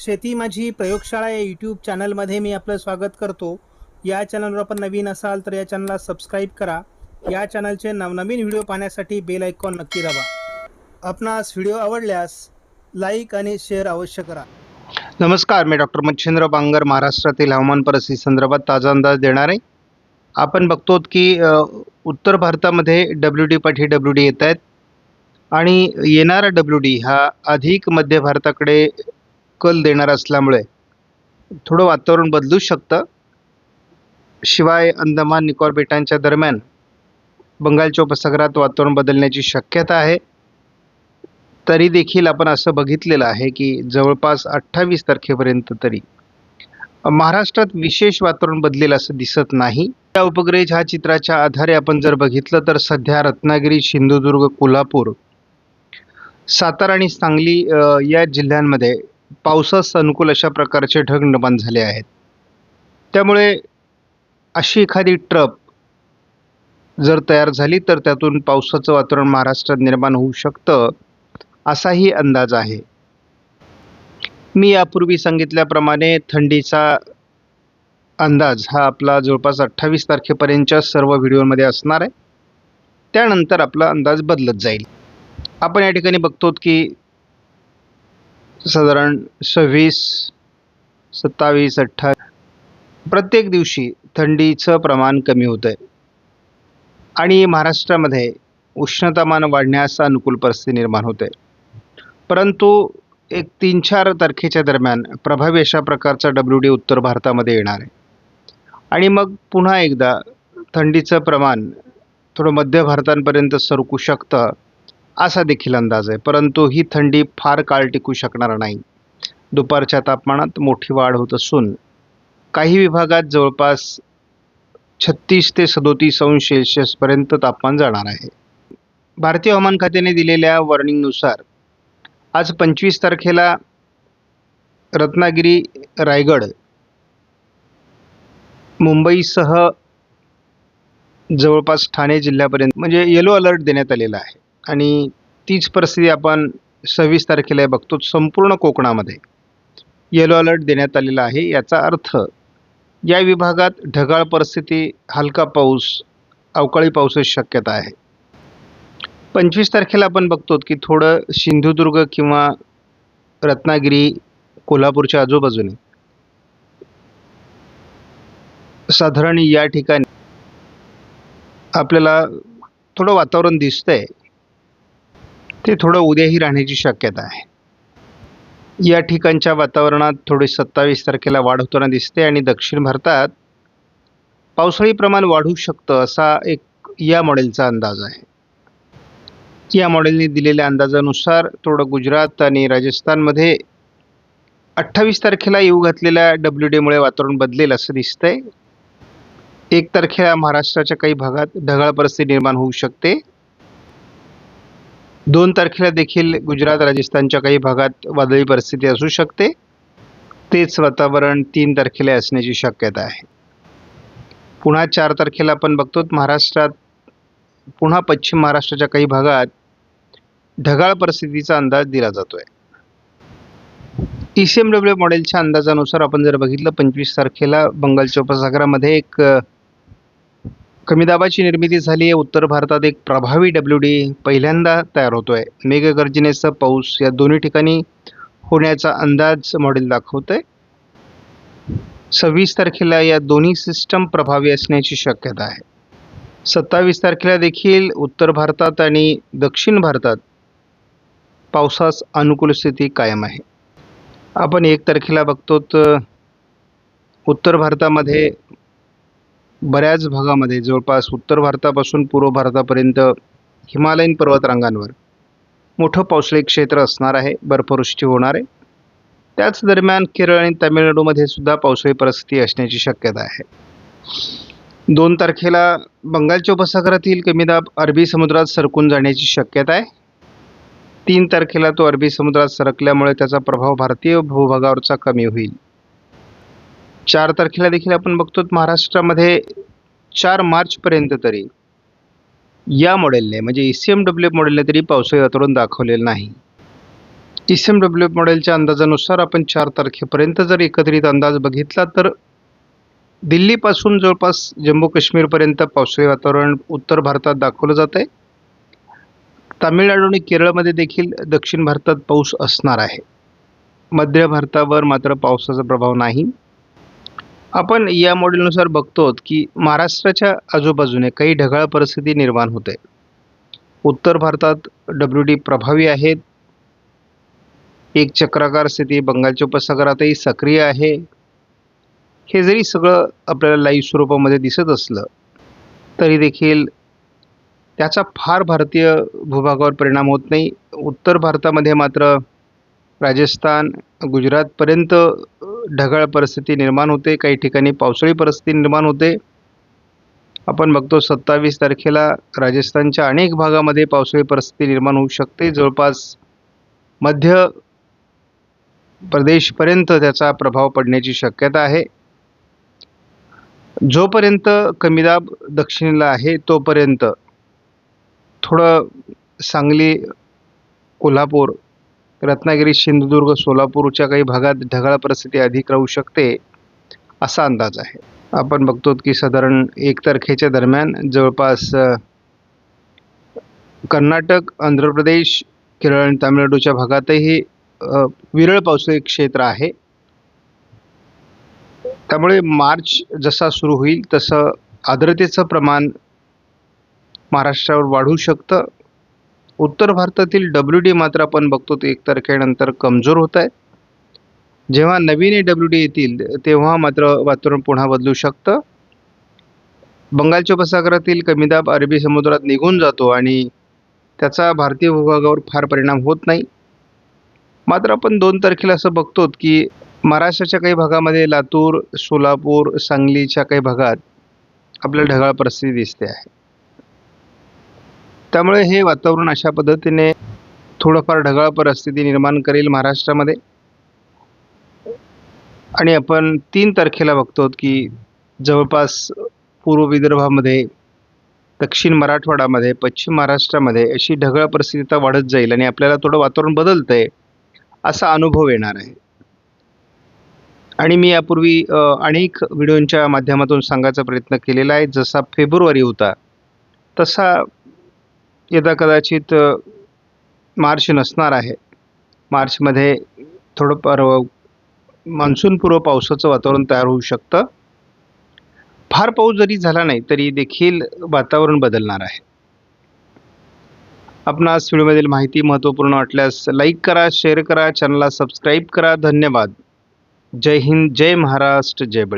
शेती माझी प्रयोगशाळा या यूट्यूब चॅनलमध्ये मी आपलं स्वागत करतो. या चॅनलवर आपण नवीन असाल तर या चॅनलला सबस्क्राईब करा. या चॅनलचे नवनवीन व्हिडिओ पाहण्यासाठी बेल आयकॉन नक्की दाबा. आपणास व्हिडिओ आवडल्यास लाईक आणि शेअर अवश्य करा. नमस्कार मी डॉक्टर मच्छिंद्र बांगर महाराष्ट्रातील हवामान परिस्थिती संदर्भात ताजा अंदाज देणार आहे. आपण बघतो की उत्तर भारतामध्ये डब्ल्यू डी पाठी डब्ल्यू डी येत आहेत. आणि येणारा डब्ल्यू डी हा अधिक मध्य भारताकडे कल देणार असल्यामुळे थोडं वातावरण बदलू शकतं. शिवाय अंदमान निकोबार बेटांच्या दरम्यान बंगालच्या उपसागरात वातावरण बदलण्याची शक्यता आहे. तरी देखील आपण असं बघितलेलं आहे की जवळपास अठ्ठावीस तारखेपर्यंत तरी महाराष्ट्रात विशेष वातावरण बदलेल असं दिसत नाही. त्या उपग्रह ह्या चित्राच्या आधारे आपण जर बघितलं तर सध्या रत्नागिरी सिंधुदुर्ग कोल्हापूर सातारा आणि सांगली या जिल्ह्यांमध्ये पावसास अनुकूल अशा प्रकारचे ढग निर्माण झाले आहेत. त्यामुळे अशी एखादी ट्रप जर तयार झाली तर त्यातून पावसाचं वातावरण महाराष्ट्रात निर्माण होऊ शकतं असाही अंदाज आहे. मी यापूर्वी सांगितल्याप्रमाणे थंडीचा अंदाज हा आपला जवळपास अठ्ठावीस तारखेपर्यंतच्या सर्व व्हिडिओमध्ये असणार आहे. त्यानंतर आपला अंदाज बदलत जाईल. आपण या ठिकाणी बघतो की साधारण सव्वीस सत्तावीस अठ्ठावीस. प्रत्येक दिवशी थंडीचं प्रमाण कमी होतं आहे आणि महाराष्ट्रामध्ये उष्णतामान वाढण्यास अनुकूल परिस्थिती निर्माण होते. परंतु एक तीन चार तारखेच्या दरम्यान प्रभावी अशा प्रकारचा डब्ल्यू डी उत्तर भारतामध्ये येणार आहे. आणि मग पुन्हा एकदा थंडीचं प्रमाण थोडं मध्य भारतापर्यंत सरकू शकतं असा देखील अंदाज आहे. परंतु ही थंडी फार काळ टिकू शकणार नाही. दुपारच्या तापमानात मोठी वाढ होत असून काही विभागात जवळपास छत्तीस ते सदोतीस अंश सेल्सिअसपर्यंत तापमान जाणार आहे. भारतीय हवामान खात्याने दिलेल्या वॉर्निंगनुसार आज पंचवीस तारखेला रत्नागिरी रायगड मुंबईसह जवळपास ठाणे जिल्ह्यापर्यंत म्हणजे येलो अलर्ट देण्यात आलेला आहे. आणि तीच परिस्थिती आपण सव्वीस तारखेला बघतो संपूर्ण कोकणामध्ये. येलो अलर्ट देण्यात आलेला आहे. याचा अर्थ या विभागात ढगाळ परिस्थिती हलका पाऊस अवकाळी पावसाची शक्यता आहे. पंचवीस तारखेला आपण बघतो की थोडं सिंधुदुर्ग किंवा रत्नागिरी कोल्हापूरच्या आजूबाजूने. साधारण या ठिकाणी आपल्याला थोडं वातावरण दिसतंय. ते थोडं उद्याही राहण्याची शक्यता आहे. या ठिकाणच्या वातावरणात थोडी सत्तावीस तारखेला वाढ होताना दिसते आणि दक्षिण भारतात पावसाळी प्रमाण वाढू शकतं असा एक या मॉडेलचा अंदाज आहे. या मॉडेलने दिलेल्या अंदाजानुसार थोडं गुजरात आणि राजस्थानमध्ये अठ्ठावीस तारखेला येऊ घातलेल्या डब्ल्यू डीमुळे वातावरण बदलेल असं दिसतंय. एक तारखेला महाराष्ट्राच्या काही भागात ढगाळ परिस्थिती निर्माण होऊ शकते. दोन तारखेला देखील गुजरात राजस्थानच्या काही भागात वादळी परिस्थिती असू शकते. तेच वातावरण तीन तारखेला असण्याची शक्यता आहे. पुन्हा चार तारखेला आपण बघतो महाराष्ट्रात पुन्हा पश्चिम महाराष्ट्राच्या काही भागात ढगाळ परिस्थितीचा अंदाज दिला जातो आहे ई सी एम डब्ल्यू मॉडेलच्या अंदाजानुसार आपण जर बघितलं पंचवीस तारखेला बंगालच्या उपसागरामध्ये एक कमी दाबाची निर्मिती झाली आहे. उत्तर भारतात एक प्रभावी डब्ल्यू डी पहिल्यांदा तयार होतो आहे मेघगर्जनेसह पाऊस या दोन्ही ठिकाणी होण्याचा अंदाज मॉडेल दाखवतंय. सव्वीस तारखेला या दोन्ही सिस्टम प्रभावी असण्याची शक्यता आहे. सत्तावीस तारखेला देखील उत्तर भारतात आणि दक्षिण भारतात पावसास अनुकूल स्थिती कायम आहे. आपण एक तारखेला बघतो तर उत्तर भारतामध्ये बऱ्याच भागामध्ये जवळपास उत्तर भारतापासून पूर्व भारतापर्यंत हिमालयीन पर्वतरांगांवर मोठं पावसाळी क्षेत्र असणार आहे बर्फवृष्टी होणार आहे. त्याच दरम्यान केरळ आणि तामिळनाडूमध्ये सुद्धा पावसाळी परिस्थिती असण्याची शक्यता आहे. दोन तारखेला बंगालच्या उपसागरातील कमी दाब अरबी समुद्रात सरकून जाण्याची शक्यता आहे. तीन तारखेला तो अरबी समुद्रात सरकल्यामुळे त्याचा प्रभाव भारतीय भूभागावरचा कमी होईल. चार तारखेला देखील आपण बघतो महाराष्ट्रामध्ये चार मार्चपर्यंत तरी या मॉडेलने म्हणजे ई सी एम डब्ल्यू मॉडेलने तरी पावसाळी वातावरण दाखवलेलं नाही. E C M W F मॉडेलच्या अंदाजानुसार आपण चार तारखेपर्यंत जर एकत्रित अंदाज बघितला तर दिल्लीपासून जवळपास जम्मू काश्मीरपर्यंत पावसाळी वातावरण उत्तर भारतात दाखवलं जात आहे. तामिळनाडू आणि केरळमध्ये देखील दक्षिण भारतात पाऊस असणार आहे. मध्य भारतावर मात्र पावसाचा प्रभाव नाही. आपण या मॉडेलनुसार बघतो की महाराष्ट्राच्या आजूबाजूने काही ढगाळ परिस्थिती निर्माण होते. उत्तर भारतात डब्ल्यू डी प्रभावी आहेत. एक चक्राकार स्थिती बंगालच्या उपसागरातही सक्रिय आहे. हे जरी सगळं आपल्याला लाईव्ह स्वरूपामध्ये दिसत असलं तरी देखील त्याचा फार भारतीय भूभागावर परिणाम होत नाही. उत्तर भारतामध्ये मात्र राजस्थान गुजरातपर्यंत ढगाळ परिस्थिती निर्माण होते काही ठिकाणी पावसाळी परिस्थिती निर्माण होते. आपण बघतो सत्तावीस तारखेला राजस्थानच्या अनेक भागामध्ये पावसाळी परिस्थिती निर्माण होऊ शकते. जवळपास मध्य प्रदेशपर्यंत त्याचा प्रभाव पडण्याची शक्यता आहे. जोपर्यंत कमी दाब दक्षिणेला आहे तोपर्यंत थोडं सांगली कोल्हापूर रत्नागिरी सिंधुदुर्ग सोलापूरच्या काही भागात ढगाळ परिस्थिती अधिक राहू शकते असा अंदाज आहे. आपण बघतो की साधारण एक तारखेच्या दरम्यान जवळपास कर्नाटक आंध्र प्रदेश केरळ आणि तामिळनाडूच्या भागातही विरळ पावसाळी क्षेत्र आहे. त्यामुळे मार्च जसा सुरू होईल तसं आर्द्रतेचं प्रमाण महाराष्ट्रावर वाढू शकतं. उत्तर भारतातील डब्ल्यू डी मात्र आपण बघतो एक तारखेनंतर कमजोर होत आहे. जेव्हा नवीन डब्ल्यू डी येतील तेव्हा मात्र वातावरण पुन्हा बदलू शकतं. बंगालच्या उपसागरातील कमीदाब अरबी समुद्रात निघून जातो आणि त्याचा भारतीय भूभागावर फार परिणाम होत नाही. मात्र आपण दोन तारखेला असं बघतो की महाराष्ट्राच्या काही भागामध्ये लातूर सोलापूर सांगलीच्या काही भागात आपल्याला ढगाळ परिस्थिती दिसते आहे. त्यामुळे हे वातावरण अशा पद्धतीने थोडंफार ढगाळ परिस्थिती निर्माण करेल महाराष्ट्रामध्ये. आणि आपण तीन तारखेला बघतो की जवळपास पूर्व विदर्भामध्ये दक्षिण मराठवाड्यामध्ये पश्चिम महाराष्ट्रामध्ये अशी ढगाळ परिस्थिती वाढत जाईल आणि आपल्याला थोडं वातावरण बदलतं आहे असा अनुभव येणार आहे. आणि मी यापूर्वी अनेक व्हिडिओंच्या माध्यमातून सांगायचा प्रयत्न केलेला आहे. जसा फेब्रुवारी होता तसा यदा कदाचित मार्च नसणार आहे. मार्चमध्ये थोडंफार अ, मान्सूनपूर्व पावसाचं वातावरण तयार होऊ शकतं. फार पाऊस जरी झाला नाही तरी देखील वातावरण बदलणार आहे. आपणास व्हिडिओमधील माहिती महत्त्वपूर्ण वाटल्यास लाईक करा शेअर करा चॅनलला सबस्क्राईब करा. धन्यवाद. जय हिंद जय महाराष्ट्र जय बळे.